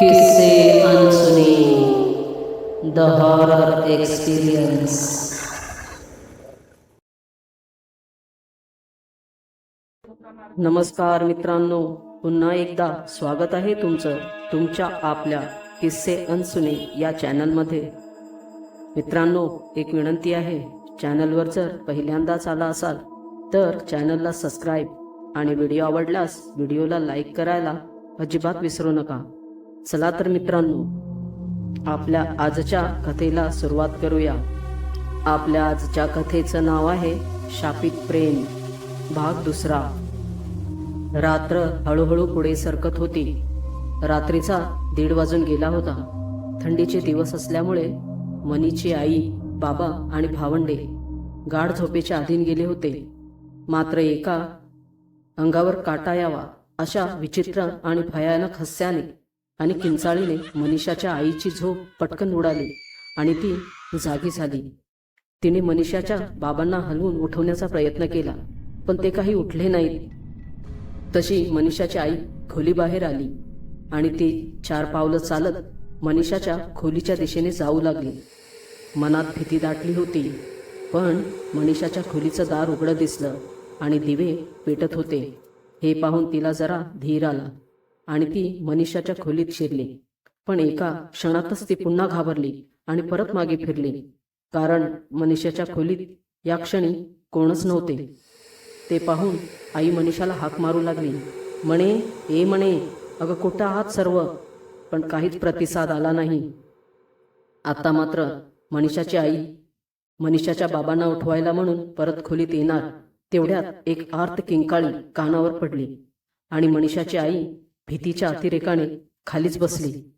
किस्से अनसुने। The horror experience नमस्कार मित्रांनो पुन्हा एकदा स्वागत आहे तुमचं तुमच्या आपल्या किस्से अनसुने या चॅनलमध्ये. मित्रांनो एक विनंती आहे चॅनलवर जर पहिल्यांदाच आला असाल तर चॅनलला सबस्क्राईब आणि व्हिडिओ आवडल्यास व्हिडिओला लाईक करायला अजिबात विसरू नका. चला तर मित्रांनो आपल्या आजच्या कथेला सुरुवात करूया. आपल्या आजच्या कथेचं नाव आहे शापित प्रेम भाग दुसरा. रात्र हळूहळू पुढे सरकत होती. रात्रीचा दीड वाजून गेला होता. थंडीचे दिवस असल्यामुळे मनीची आई बाबा आणि भावंडे गाढ झोपेच्या अधीन गेले होते. मात्र एका अंगावर काटा यावा अशा विचित्र आणि भयानक हस्याने आणि किंचाळीने मनीषाच्या आईची झोप पटकन उडाली आणि ती जागी झाली. तिने मनीषाच्या बाबांना हलवून उठवण्याचा प्रयत्न केला पण ते काही उठले नाहीत. तशी मनीषाची आई खोलीबाहेर आली आणि ती चार पावलं चालत मनीषाच्या खोलीच्या दिशेने जाऊ लागली. मनात भीती दाटली होती पण मनीषाच्या खोलीचं दार उघडं दिसलं आणि दिवे पेटत होते. हे पाहून तिला जरा धीर आला. आणि ती मनीषाच्या खोलीत शिरली. पण एका क्षणातच ती पुन्हा घाबरली आणि परत मागे फिरली. कारण मनीषाच्या खोलीत या क्षणी कोणच नव्हते. ते पाहून आई मनीषाला हाक मारू लागली. म्हणे ए म्हणे अगं कुठं आहात सर्व? पण काहीच प्रतिसाद आला नाही. आता मात्र मनीषाची आई मनीषाच्या बाबांना उठवायला म्हणून परत खोलीत येणार. तेवढ्यात एक आर्त किंकाळी कानावर पडली आणि मनीषाची आई भीतीच्या अतिरेकाने खालीच बसली.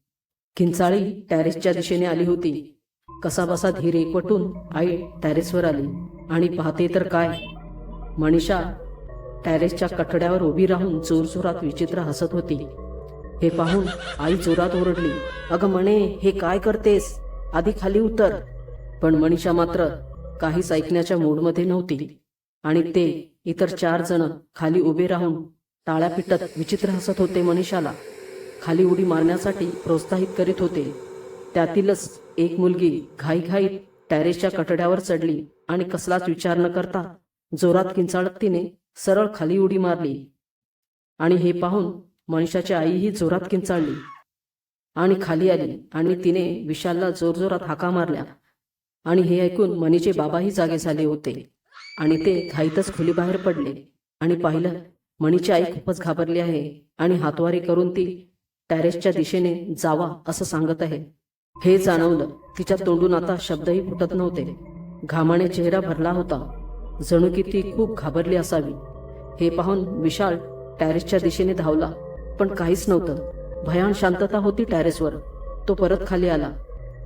किंचाळी टॅरेसच्या दिशेने आली होती. कसाबसा धीर एकवटून आई टॅरेसवर आली. आणि पाहते तर काय? मनीषा टॅरेसच्या कठड्यावर उभी राहून जोरजोरात विचित्र हसत होती. हे पाहून आई जोरात ओरडली. अगं म्हणे हे काय करतेस? आधी खाली उतर. पण मनीषा मात्र काहीच ऐकण्याच्या मूडमध्ये नव्हती. आणि ते इतर चार जण खाली उभे राहून टाळ्या पिटत विचित्र हसत होते मनीषाला. खाली उडी मारण्यासाठी प्रोत्साहित करीत होते. त्यातीलच एक मुलगी घाईघाईत टॅरेसच्या कठड्यावर चढली आणि कसलाच विचार न करता जोरात किंचाळत तिने सरळ खाली उडी मारली. आणि हे पाहून मनीषाची आईही जोरात किंचाळली. आणि खाली आली आणि तिने विशालला जोरजोरात हाका मारल्या. आणि हे ऐकून मनीचे बाबाही जागे झाले होते. आणि ते घाईतच खुली बाहेर पडले. आणि पाहिलं मणीची आई खूपच घाबरली आहे आणि हातवारी करून ती टॅरेसच्या दिशेने जावा असं सांगत आहे. हे जाणवलं तिच्या तोंडून आता शब्दही फुटत नव्हते. घामाने चेहरा भरला होता. जणू की ती खूप घाबरली असावी. हे पाहून विशाल टॅरेसच्या दिशेने धावला पण काहीच नव्हतं. भयान शांतता होती टॅरेसवर. तो परत खाली आला.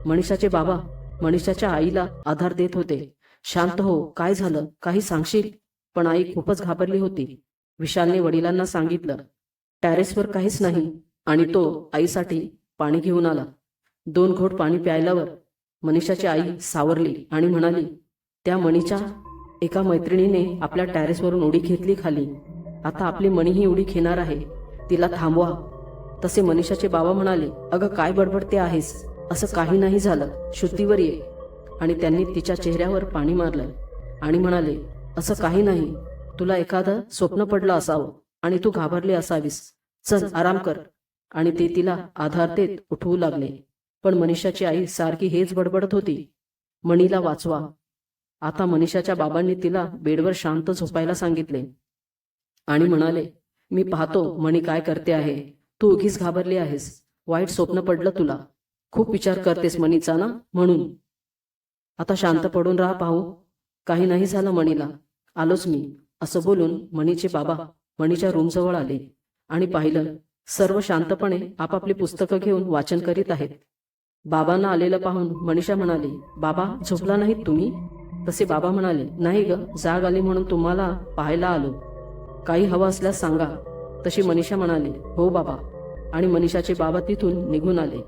मनीषाचे बाबा मनीषाच्या आईला आधार देत होते. शांत हो काय झालं? काही सांगशील? पण आई खूपच घाबरली होती. विशालने वडिलांना सांगितलं टॅरेसवर काहीच नाही आणि तो आईसाठी पाणी घेऊन आला. दोन घोट पाणी प्यायल्यावर मनीषाची आई सावरली आणि म्हणाली त्या मणीच्या एका मैत्रिणीने आपल्या टॅरेसवरून उडी घेतली खाली. आता आपली मणीही उडी घेणार आहे. तिला थांबवा. तसे मनीषाचे बाबा म्हणाले अगं काय बडबडते आहेस? असं काही नाही झालं. शुद्धीवर ये. आणि त्यांनी तिच्या चेहऱ्यावर पाणी मारलं आणि म्हणाले असं काही नाही. तुला एखादं स्वप्न पडलं असावं आणि तू घाबरली असावीस. चल आराम कर. आणि ते तिला आधार देत उठवू लागले. पण मनीषाची आई सारखी हेच बडबडत होती. मणीला वाचवा. आता मनीषाच्या बाबांनी तिला बेडवर शांत झोपायला सांगितले. आणि म्हणाले मी पाहतो मणी काय करते आहे. तू उगीच घाबरली आहेस. वाईट स्वप्न पडलं तुला. खूप विचार करतेस मणीचा ना म्हणून. आता शांत पडून राहा पाहू. काही नाही झालं मणीला. आलोच मी. असं बोलून मणीचे बाबा मणीच्या रूमजवळ आले आणि पाहिलं सर्व शांतपणे आपापली पुस्तकं घेऊन वाचन करीत आहेत. बाबांना आलेलं पाहून मनीषा म्हणाली बाबा झोपला नाहीत तुम्ही? तसे बाबा म्हणाले नाही ग जाग आली म्हणून तुम्हाला पाहायला आलो. काही हवं असल्यास सांगा. तशी मनीषा म्हणाली हो बाबा. आणि मनीषाचे बाबा तिथून निघून आले.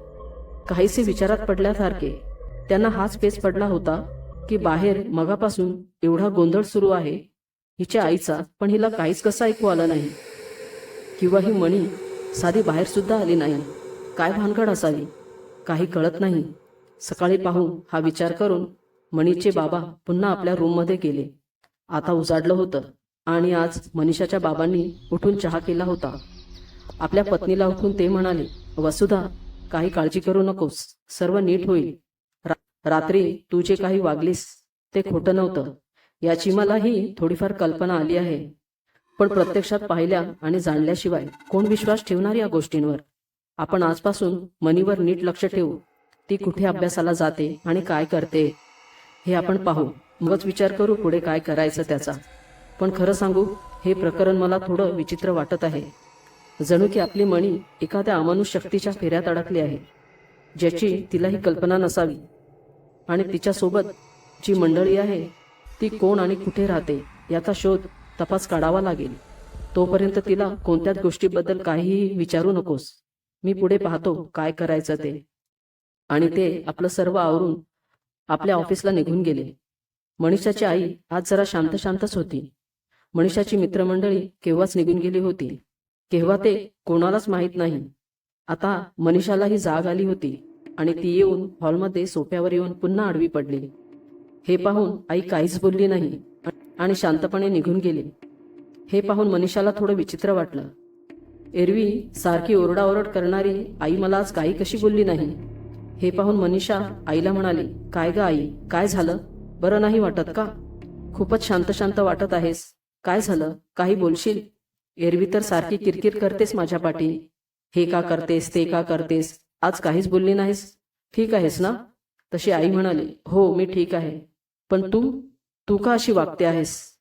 काहीसे विचारात पडल्यासारखे त्यांना हाच पेच पडला होता की बाहेर मगापासून एवढा गोंधळ सुरू आहे हिच्या आईचा पण हिला काहीच कसं ऐकू आलं नाही. किंवा ही मणी साधी बाहेर सुद्धा आली नाही. काय भानगड असावी? काही कळत नाही. सकाळी पाहून हा विचार करून मणीचे बाबा पुन्हा आपल्या रूममध्ये गेले. आता उजाडलं होतं आणि आज मनीषाच्या बाबांनी उठून चहा केला होता. आपल्या पत्नीला उठून ते म्हणाले वसुधा काही काळजी करू नकोस. सर्व नीट होईल. रा- रात्री तू जे काही वागलीस ते खोटं नव्हतं. याची मलाही थोडीफार कल्पना आली आहे. पण प्रत्यक्षात पाहिल्या आणि जाणल्याशिवाय कोण विश्वास ठेवणार या गोष्टींवर? आपण आजपासून मनीवर नीट लक्ष ठेवू. ती कुठे अभ्यासाला जाते आणि काय करते? हे आपण पाहू. मगच विचार करू पुढे काय करायचं त्याचा. पण खरं सांगू हे प्रकरण मला थोडं विचित्र वाटत आहे. जणू की आपली मणी एखाद्या अमानुष शक्तीच्या फेऱ्यात अडकली आहे. ज्याची तिलाही कल्पना नसावी. आणि तिच्यासोबत जी मंडळी आहे ती कोण आणि कुठे राहते याचा शोध तपास काढावा लागेल. तोपर्यंत तिला कोणत्याच गोष्टीबद्दल काहीही विचारू नकोस. मी पुढे पाहतो काय करायचं ते. आणि ते आपलं सर्व आवरून आपल्या ऑफिसला निघून गेले. मनीषाची आई आज जरा शांत शांतच होती. मनीषाची मित्रमंडळी केव्हाच निघून गेली होती. केव्हा ते कोणालाच माहीत नाही. आता मनीषालाही जाग आली होती आणि ती येऊन हॉलमध्ये सोफ्यावर येऊन पुन्हा आडवी पडली. हे पाहून आई काहीच बोलली नाही आणि शांतपणे निघून गेली. हे पाहून मनीषाला थोडं विचित्र वाटलं. एरवी सारखी ओरडाओरड करणारी आई मला आज काही कशी बोलली नाही. हे पाहून मनीषा आईला म्हणाली काय ग आई काय झालं? बरं नाही वाटत का? खूपच शांत शांत वाटत आहेस. काय झालं? काही बोलशील? एरवी तर सारखी किरकिर करतेस माझ्या पाठी. हे का करतेस ते का करतेस? आज काहीच बोलली नाहीस? ठीक आहेस ना? तशी आई म्हणाली हो मी ठीक आहे. पण तू? तू का अशी वागते आहेस?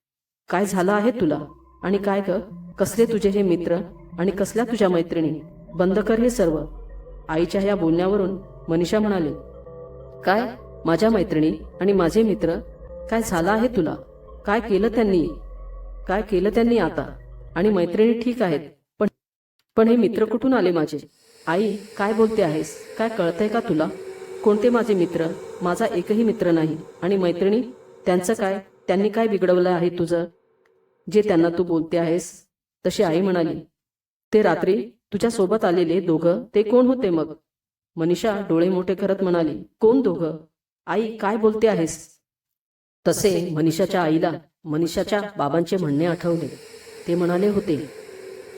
काय झालं आहे तुला? आणि काय ग? कसले तुझे हे मित्र? आणि कसल्या तुझ्या मैत्रिणी? बंद कर हे सर्व. आईच्या ह्या बोलण्यावरून मनीषा म्हणाली काय? माझ्या मैत्रिणी आणि माझे मित्र? काय झालं आहे तुला? काय केलं त्यांनी? काय केलं त्यांनी आता? आणि मैत्रिणी ठीक आहेत पण पण हे मित्र कुठून आले माझे? आई काय बोलते आहेस? काय कळतंय का तुला? कोणते माझे मित्र? माझा एकही मित्र नाही. आणि मैत्रिणी? त्यांचं काय? त्यांनी काय बिघडवलं आहे तुझं? जे त्यांना तू बोलते आहेस तशी आई म्हणाली ते रात्री तुझ्या सोबत आलेले दोघं ते कोण होते मग? मनीषा डोळे मोठे करत म्हणाली कोण दोघं? आई काय बोलते आहेस? तसे मनीषाच्या आईला मनीषाच्या बाबांचे म्हणणे आठवले. ते म्हणाले होते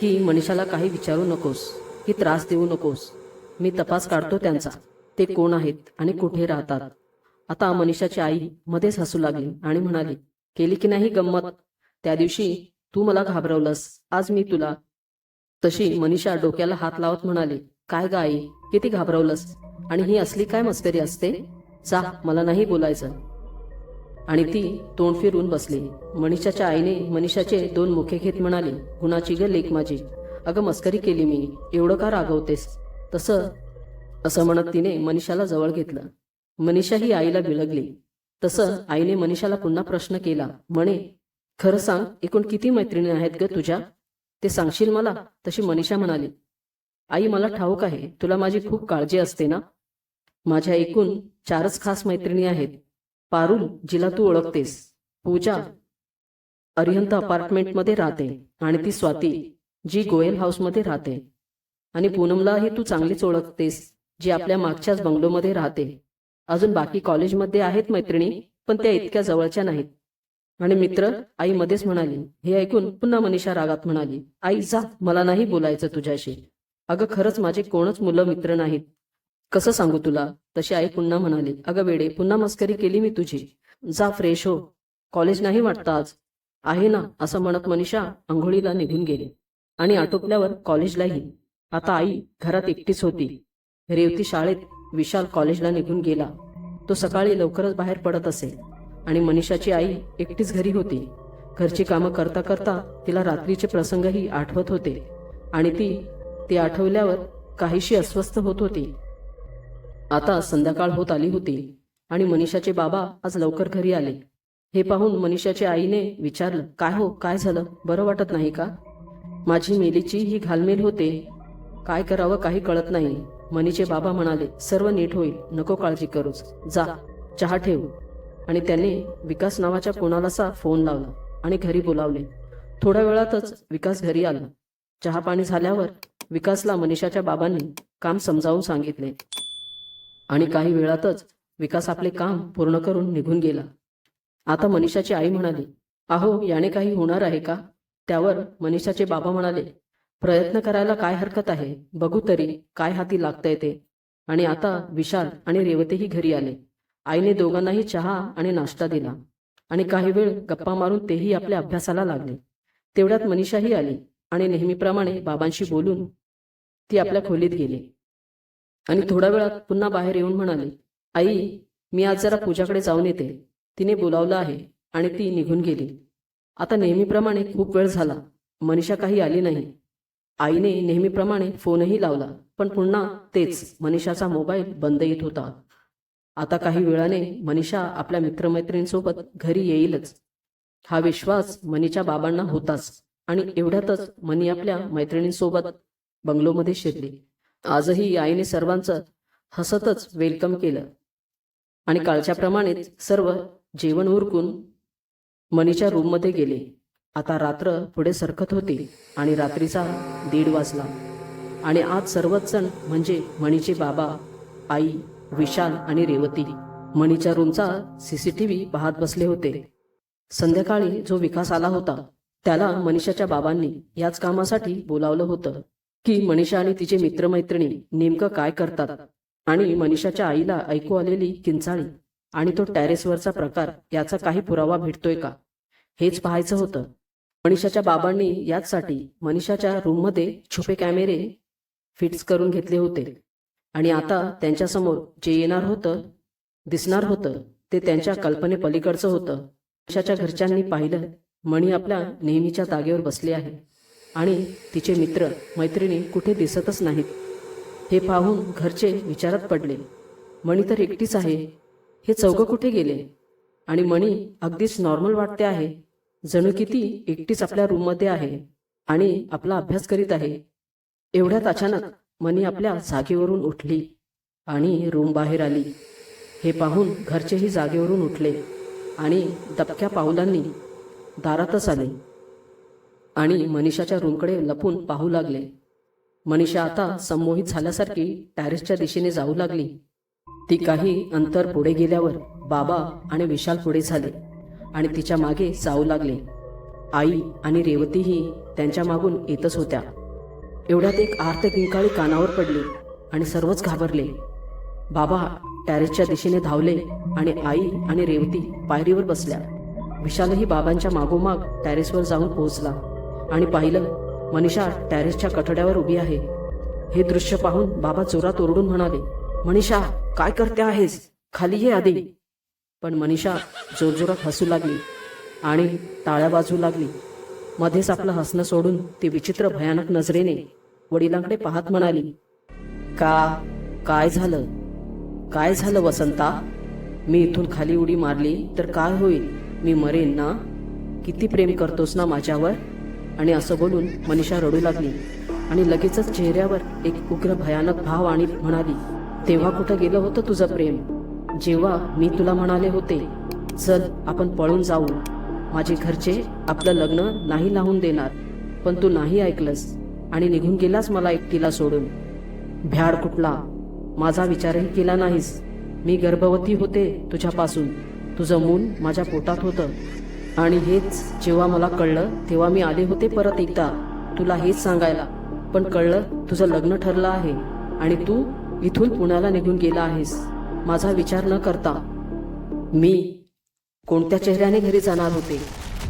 की मनीषाला काही विचारू नकोस की त्रास देऊ नकोस. मी तपास काढतो त्यांचा. ते कोण आहेत आणि कुठे राहतात? आता मनीषाची आई मध्येच हसू लागली आणि म्हणाली केली की नाही गंमत? त्या दिवशी तू मला घाबरवलंस आज मी तुला तशी मनीषा डोक्याला हात लावत म्हणाली काय ग आई किती घाबरवलंस? आणि ही असली काय मस्करी असते? जा मला नाही बोलायचं. आणि ती तोंड फिरून बसली. मनीषाच्या आईने मनीषाचे दोन मुखे घेत म्हणाली गुणाची ग लेख माझी अगं मस्करी केली मी एवढं का रागवतेस? तसं असं म्हणत तिने मनीषाला जवळ घेतलं. मनीषा ही आईला बिळगली. तसं आईने मनीषाला पुन्हा प्रश्न केला म्हणे खरं सांग एकूण किती मैत्रिणी आहेत ग तुझ्या? ते सांगशील मला? तशी मनीषा म्हणाली. आई मला ठाऊक आहे तुला माझी खूप काळजी असते ना? माझ्या एकूण चारच खास मैत्रिणी आहेत. पारुल जिला तू ओळखतेस. पूजा अरिहंत अपार्टमेंटमध्ये राहते. आणि ती स्वाती जी गोयल हाऊसमध्ये राहते. आणि पूनमलाही तू चांगलीच ओळखतेस. जी आपल्या मागच्याच बंगलोमध्ये राहते. अजून बाकी कॉलेजमध्ये आहेत मैत्रिणी पण त्या इतक्या जवळच्या नाहीत. आणि मित्र आई मध्येच म्हणाली हे ऐकून पुन्हा मनीषा रागात म्हणाली आई जा मला नाही बोलायचं तुझ्याशी. अगं खरंच माझे कोणच मुलं मित्र नाहीत. कसं सांगू तुला? तशी आई पुन्हा म्हणाली अगं वेडे पुन्हा मस्करी केली मी तुझी. जा फ्रेश हो. कॉलेज नाही वाटतं आज. आहे ना असं म्हणत मनीषा आंघोळीला निघून गेली. आणि आटोपल्यावर कॉलेजलाही. आता आई घरात एकटीच होती. रेवती शाळेत विशाल कॉलेजला निघून गेला. तो सकाळी लवकरच बाहेर पडत असे आणि मनीषाची आई एकटीच घरी होती. घरची कामं करता करता तिला रात्रीचे प्रसंगही आठवत होते आणि ती ते आठवल्यावर काहीशी अस्वस्थ होत होती. आता संध्याकाळ होत आली होती आणि मनीषाचे बाबा आज लवकर घरी आले. हे पाहून मनीषाच्या आईने विचारलं काय हो काय झालं? बरं वाटत नाही का? माझी मेलीची ही घालमेल होते. काय करावं काही कळत नाही. मनीचे बाबा म्हणाले सर्व नीट होईल. नको काळजी करूच जा. चहा ठेवू. आणि त्याने विकास नावाच्या कोणालासा फोन लावला आणि घरी बोलावले. थोड्या वेळातच विकास घरी आला. चहा पाणी झाल्यावर विकासला मनीषाच्या बाबांनी काम समजावून सांगितले. आणि काही वेळातच विकास आपले काम पूर्ण करून निघून गेला. आता मनीषाची आई म्हणाली अहो याने काही होणार आहे का? त्यावर मनीषाचे बाबा म्हणाले प्रयत्न करायला काय हरकत आहे? बघू तरी काय हाती लागतंय ते आणि आता विशाल आणि रेवतेही घरी आले. आईने दोघांनाही चहा आणि नाश्ता दिला. आणि काही वेळ गप्पा मारून तेही आपल्या अभ्यासाला लागले. तेवढ्यात मनीषाही आली आणि नेहमीप्रमाणे बाबांशी बोलून ती आपल्या खोलीत गेली. आणि थोड्या वेळात पुन्हा बाहेर येऊन म्हणाली आई मी आज जरा पूजाकडे जाऊन येते. तिने बोलावलं आहे आणि ती निघून गेली. आता नेहमीप्रमाणे खूप वेळ झाला. मनीषा काही आली नाही. आईने नेहमीप्रमाणे फोनही लावला पण पुन्हा तेच मनीषाचा मोबाईल बंद येत होता. आता काही वेळाने मनीषा आपल्या मित्रमैत्रिणींसोबत घरी येईलच. हा विश्वास मनीच्या बाबांना होताच आणि एवढ्यातच मनी आपल्या मैत्रिणींसोबत बंगलोमध्ये शिरली. आजही आईने सर्वांचं हसतच वेलकम केलं. आणि कालच्याप्रमाणेच सर्व जेवण उरकून मनीच्या रूममध्ये गेले. आता रात्र पुढे सरकत होती आणि रात्रीचा दीड वाजला. आणि आज सर्वच जण म्हणजे मणीचे बाबा आई विशाल आणि रेवती मणीच्या रूमचा सीसीटीव्ही पाहत बसले होते. संध्याकाळी जो विकास आला होता त्याला मनीषाच्या बाबांनी याच कामासाठी बोलावलं होतं की मनीषा आणि तिचे मित्रमैत्रिणी नेमकं काय करतात? आणि मनीषाच्या आईला ऐकू आलेली किंचाळी आणि तो टॅरेसवरचा प्रकार याचा काही पुरावा भेटतोय का? हेच पाहायचं होतं. मनीषाच्या बाबांनी याचसाठी मनीषाच्या रूममध्ये छुपे कॅमेरे फिट्स करून घेतले होते. आणि आता त्यांच्यासमोर जे येणार होतं दिसणार होतं ते त्यांच्या कल्पने पलीकडचं होतं. मनीषाच्या घरच्यांनी पाहिलं मणी आपल्या नेहमीच्या जागेवर बसली आहे. आणि तिचे मित्र मैत्रिणी कुठे दिसतच नाहीत. हे पाहून घरचे विचारात पडले. मणी तर एकटीच आहे. हे चौघं कुठे गेले? आणि मणी अगदीच नॉर्मल वाटते आहे. जणू की ती एकटीच आपल्या रूममध्ये आहे आणि आपला अभ्यास करीत आहे. एवढ्यात अचानक मनी आपल्या जागेवरून उठली आणि रूम बाहेर आली. हे पाहून घरचेही जागेवरून उठले आणि दबक्या पाहुलांनी दारातच आले आणि मनीषाच्या रूमकडे लपून पाहू लागले. मनीषा आता संमोहित झाल्यासारखी टॅरेसच्या दिशेने जाऊ लागली. ती काही अंतर पुढे गेल्यावर बाबा आणि विशाल पुढे झाले. आणि तिच्यामागे जाऊ लागले. आई आणि रेवतीही त्यांच्या मागून येतच होत्या. एवढ्यात एक आर्त किंकाळी कानावर पडली आणि सर्वच घाबरले. बाबा टॅरेसच्या दिशेने धावले आणि आई आणि रेवती पायरीवर बसल्या. विशालही बाबांच्या मागोमाग टॅरेसवर जाऊन पोहोचला आणि पाहिलं मनीषा टॅरेसच्या कठड्यावर उभी आहे. हे दृश्य पाहून बाबा जोरात ओरडून म्हणाले मनीषा काय करते आहेस? खाली ये आधी. पण मनीषा जोरजोरात हसू लागली आणि टाळ्या बाजू लागली. मध्येच आपलं हसणं सोडून ती विचित्र भयानक नजरेने वडिलांकडे पाहत म्हणाली का? काय झालं? काय झालं वसंता? मी इथून खाली उडी मारली तर काय होईल? मी मरेन ना? किती प्रेम करतोस ना माझ्यावर? आणि असं बोलून मनीषा रडू लागली आणि लगेचच चेहऱ्यावर एक उग्र भयानक भाव आणि म्हणाली तेव्हा कुठं गेलं होतं तुझं प्रेम? जेव्हा मी तुला म्हणाले होते चल आपण पळून जाऊ. माझे घरचे आपलं लग्न नाही लावून देणार पण तू नाही ऐकलंस आणि निघून गेलास मला एकटीला सोडून. भ्याड कुठला? माझा विचारही केला नाहीस. मी गर्भवती होते तुझ्यापासून. तुझं मूल माझ्या पोटात होतं. आणि हेच जेव्हा मला कळलं तेव्हा मी आले होते परत एकदा. तुला हेच सांगायला. पण कळलं तुझं लग्न ठरलं आहे आणि तू इथून पुण्याला निघून गेला आहेस. माझा विचार न करता मी कोणत्या चेहऱ्याने घरी जाणार होते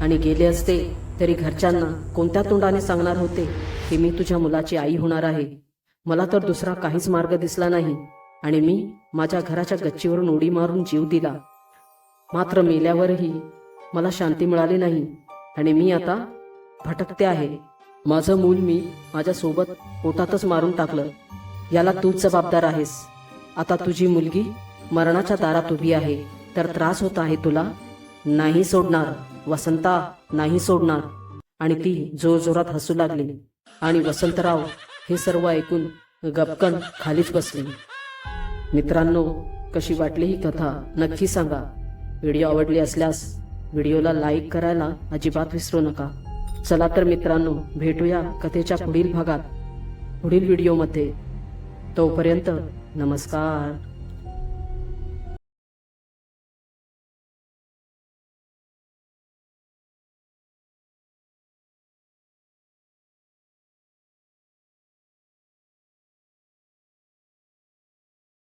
आणि गेले असते तरी घरच्यांना कोणत्या तोंडाने सांगणार होते की मी तुझ्या मुलाची आई होणार आहे? मला तर दुसरा काहीच मार्ग दिसला नाही आणि मी माझ्या घराच्या गच्चीवरून उडी मारून जीव दिला. मात्र मेल्यावरही मला शांती मिळाली नाही आणि मी आता भटकते आहे. माझं मूल मी माझ्यासोबत पोटातच मारून टाकलं. याला तूच जबाबदार आहेस. आता तुझी मुलगी मरणाच्या दारात उभी आहे. तर त्रास होत आहे तुला? नाही सोडणार. वसंता नाही सोडणार. आणि ती जोरजोरात हसू लागली. आणि वसंतराव हे सर्व ऐकून गपकन खालीच बसले. मित्रांनो कशी वाटली ही कथा? नक्की सांगा. व्हिडिओ आवडली असल्यास व्हिडिओला लाईक करायला अजिबात विसरू नका. चला तर मित्रांनो भेटूया कथेच्या पुढील भागात पुढील व्हिडिओमध्ये. तोपर्यंत नमस्कार.